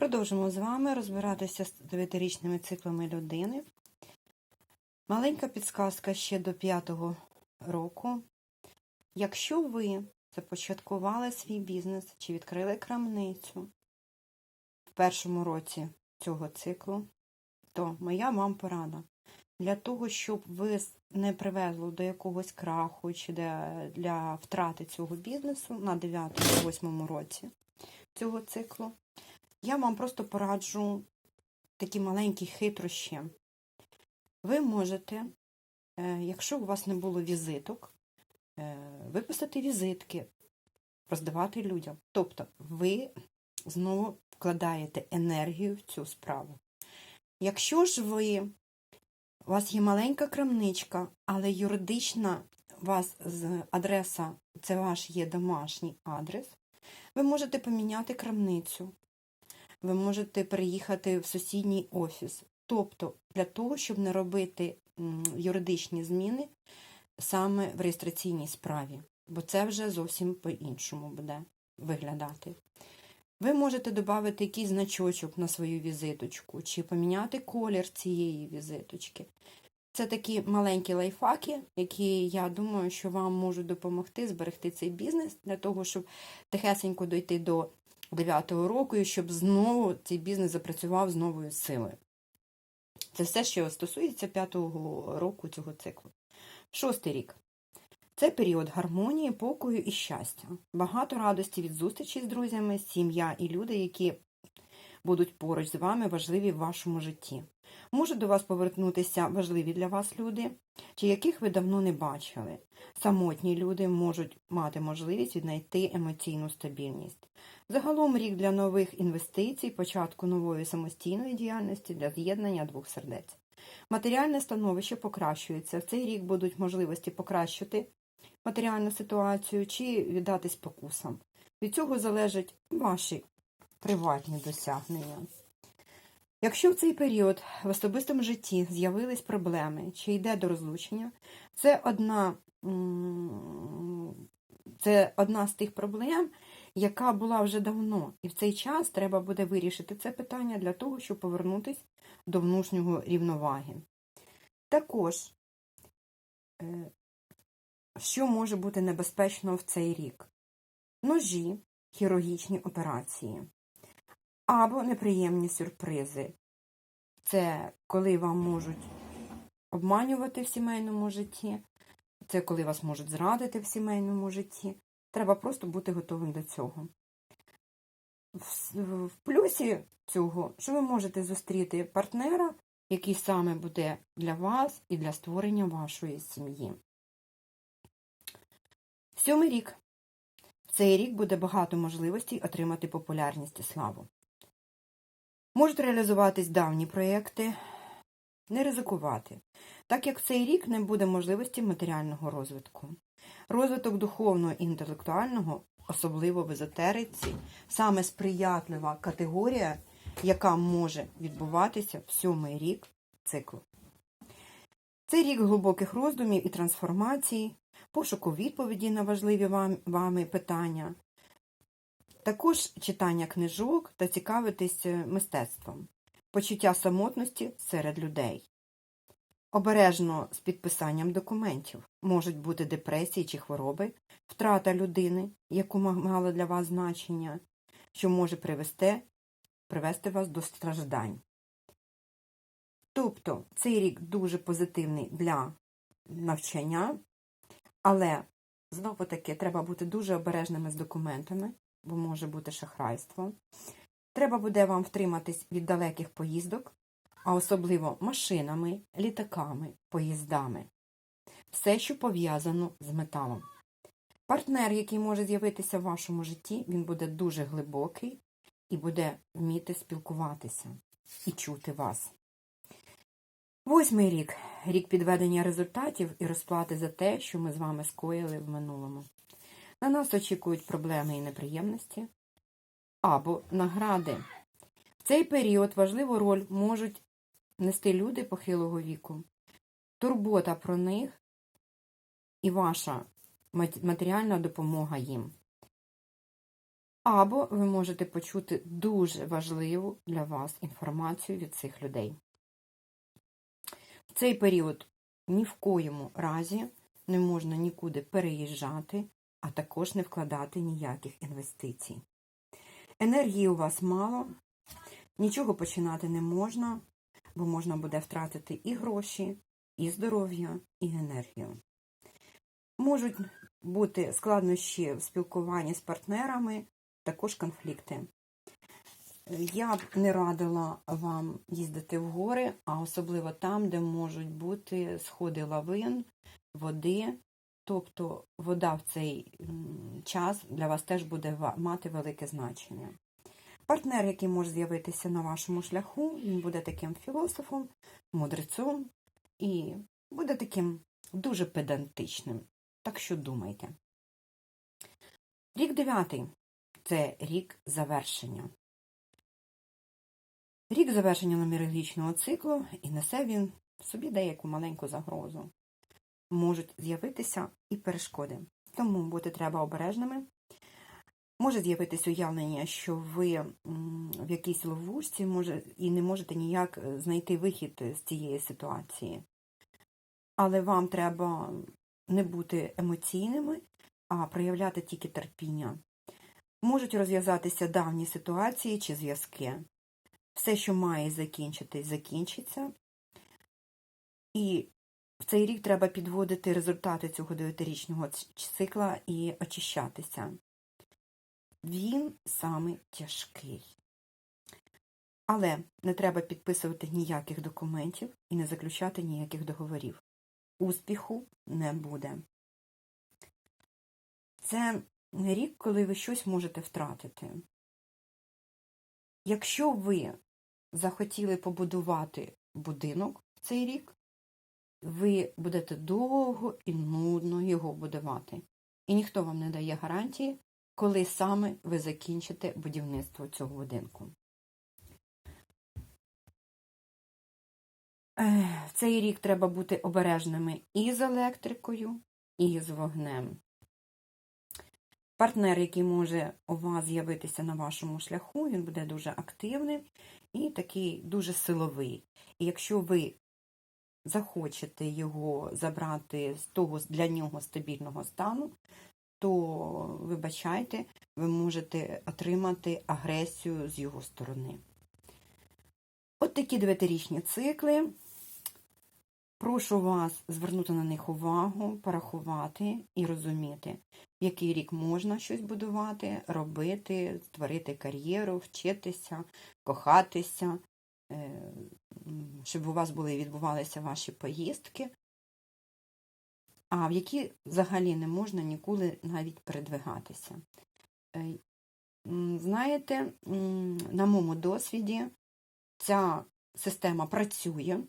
Продовжимо з вами розбиратися з дев'ятирічними циклами людини. Маленька підсказка ще до п'ятого року. Якщо ви започаткували свій бізнес чи відкрили крамницю в першому році цього циклу, то моя вам порада. Для того, щоб ви не привезли до якогось краху чи для втрати цього бізнесу на 9-8 році цього циклу, я вам просто пораджу такі маленькі хитрощі. Ви можете, е, якщо у вас не було візиток, е, виписати візитки, роздавати людям. Тобто ви знову вкладаєте енергію в цю справу. Якщо ж ви, у вас є маленька крамничка, але юридична у вас адреса, це ваш є домашній адрес, ви можете поміняти крамницю ви можете переїхати в сусідній офіс. Тобто, для того, щоб не робити юридичні зміни саме в реєстраційній справі, бо це вже зовсім по-іншому буде виглядати. Ви можете додати якийсь значочок на свою візиточку, чи поміняти колір цієї візиточки. Це такі маленькі лайфхаки, які, я думаю, що вам можуть допомогти зберегти цей бізнес для того, щоб тихесенько дойти до 9-го року, і щоб знову цей бізнес запрацював з новою силою. Це все, що стосується 5-го року цього циклу. Шостий рік. Це період гармонії, покою і щастя. Багато радості від зустрічі з друзями, сім'я і люди, які будуть поруч з вами важливі в вашому житті. Можуть до вас повернутися важливі для вас люди, чи яких ви давно не бачили. Самотні люди можуть мати можливість віднайти емоційну стабільність. Загалом рік для нових інвестицій, початку нової самостійної діяльності для з'єднання двох сердець. Матеріальне становище покращується. В цей рік будуть можливості покращити матеріальну ситуацію чи віддатись покусам. Від цього залежать ваші приватні досягнення. Якщо в цей період в особистому житті з'явились проблеми чи йде до розлучення, це одна, це одна з тих проблем, яка була вже давно, і в цей час треба буде вирішити це питання для того, щоб повернутися до внутрішнього рівноваги. Також, е, що може бути небезпечно в цей рік? Ножі, хірургічні операції або неприємні сюрпризи. Це коли вам можуть обманювати в сімейному житті, це коли вас можуть зрадити в сімейному житті. Треба просто бути готовим до цього. В плюсі цього, що ви можете зустріти партнера, який саме буде для вас і для створення вашої сім'ї. Сьомий рік. Цей рік буде багато можливостей отримати популярність і славу. Можуть реалізуватись давні проєкти, не ризикувати, так як цей рік не буде можливості матеріального розвитку. Розвиток духовного і інтелектуального, особливо в езотериці, саме сприятлива категорія, яка може відбуватися в сьомий рік циклу. Це рік глибоких роздумів і трансформацій, пошуку відповіді на важливі вам, вами питання, також читання книжок та цікавитись мистецтвом, почуття самотності серед людей. Обережно з підписанням документів можуть бути депресії чи хвороби, втрата людини, яку мала для вас значення, що може привести, привести вас до страждань. Тобто цей рік дуже позитивний для навчання, але знову таки треба бути дуже обережними з документами, бо може бути шахрайство. Треба буде вам втриматись від далеких поїздок, а особливо машинами, літаками, поїздами. Все, що пов'язано з металом. Партнер, який може з'явитися в вашому житті, він буде дуже глибокий і буде вміти спілкуватися і чути вас. Восьмий рік рік підведення результатів і розплати за те, що ми з вами скоїли в минулому. На нас очікують проблеми і неприємності або награди. В цей період важливу роль можуть нести люди похилого віку, турбота про них і ваша матеріальна допомога їм. або ви можете почути дуже важливу для вас інформацію від цих людей. В цей період ні в коєму разі не можна нікуди переїжджати, а також не вкладати ніяких інвестицій. Енергії у вас мало, нічого починати не можна, бо можна буде втратити і гроші, і здоров'я, і енергію. Можуть бути складнощі в спілкуванні з партнерами, також конфлікти. Я б не радила вам їздити в гори, а особливо там, де можуть бути сходи лавин, води. Тобто вода в цей час для вас теж буде мати велике значення. Партнер, який може з'явитися на вашому шляху, він буде таким філософом, мудрецом і буде таким дуже педантичним. Так що думайте. Рік дев'ятий це рік завершення. Рік завершення нумерологічного циклу і несе він в собі деяку маленьку загрозу. Можуть з'явитися і перешкоди. Тому бути треба обережними. Може з'явитися уявлення, що ви в якійсь ловушці може, і не можете ніяк е, знайти вихід з цієї ситуації. Але вам треба не бути емоційними, а проявляти тільки терпіння. Можуть розв'язатися давні ситуації чи зв'язки. Все, що має закінчитись, закінчиться. І в цей рік треба підводити результати цього дев'ятирічного цикла і очищатися. Він саме тяжкий. Але не треба підписувати ніяких документів і не заключати ніяких договорів. Успіху не буде. Це рік, коли ви щось можете втратити. Якщо ви захотіли побудувати будинок в цей рік, ви будете довго і нудно його будувати. І ніхто вам не дає гарантії, коли саме ви закінчите будівництво цього будинку. В цей рік треба бути обережними і з електрикою, і з вогнем. Партнер, який може у вас з'явитися на вашому шляху, він буде дуже активний і такий дуже силовий. І якщо ви захочете його забрати з того для нього стабільного стану, то, вибачайте, ви можете отримати агресію з його сторони. От такі дев'ятирічні цикли. Прошу вас звернути на них увагу, порахувати і розуміти, який рік можна щось будувати, робити, створити кар'єру, вчитися, кохатися, е, щоб у вас були відбувалися ваші поїздки, а в які взагалі не можна ніколи навіть передвигатися. Е, Знаєте, на моєму досвіді ця система працює.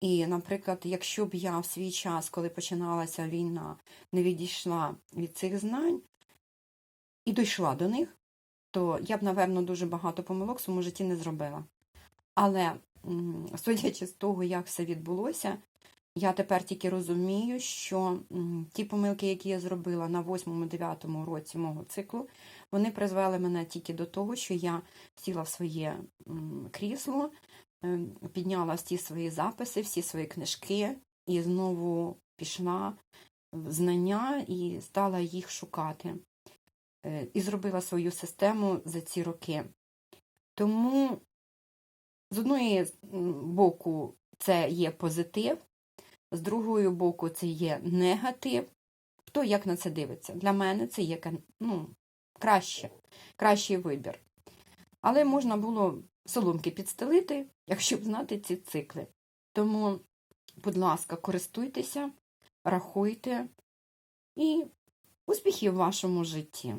І, наприклад, якщо б я в свій час, коли починалася війна, не відійшла від цих знань і дійшла до них, то я б, напевно, дуже багато помилок в своєму житті не зробила. Але, судячи з того, як все відбулося, я тепер тільки розумію, що ті помилки, які я зробила на 8-9 році мого циклу, вони призвели мене тільки до того, що я сіла в своє крісло, підняла всі свої записи, всі свої книжки і знову пішла в знання і стала їх шукати. Е, і зробила свою систему за ці роки. Тому, з одної боку, це є позитив, з другої боку, це є негатив. Хто як на це дивиться? Для мене це є ну, краще, кращий вибір. Але можна було соломки підстелити, якщо б знати ці цикли. Тому, будь ласка, користуйтеся, рахуйте і успіхів в вашому житті.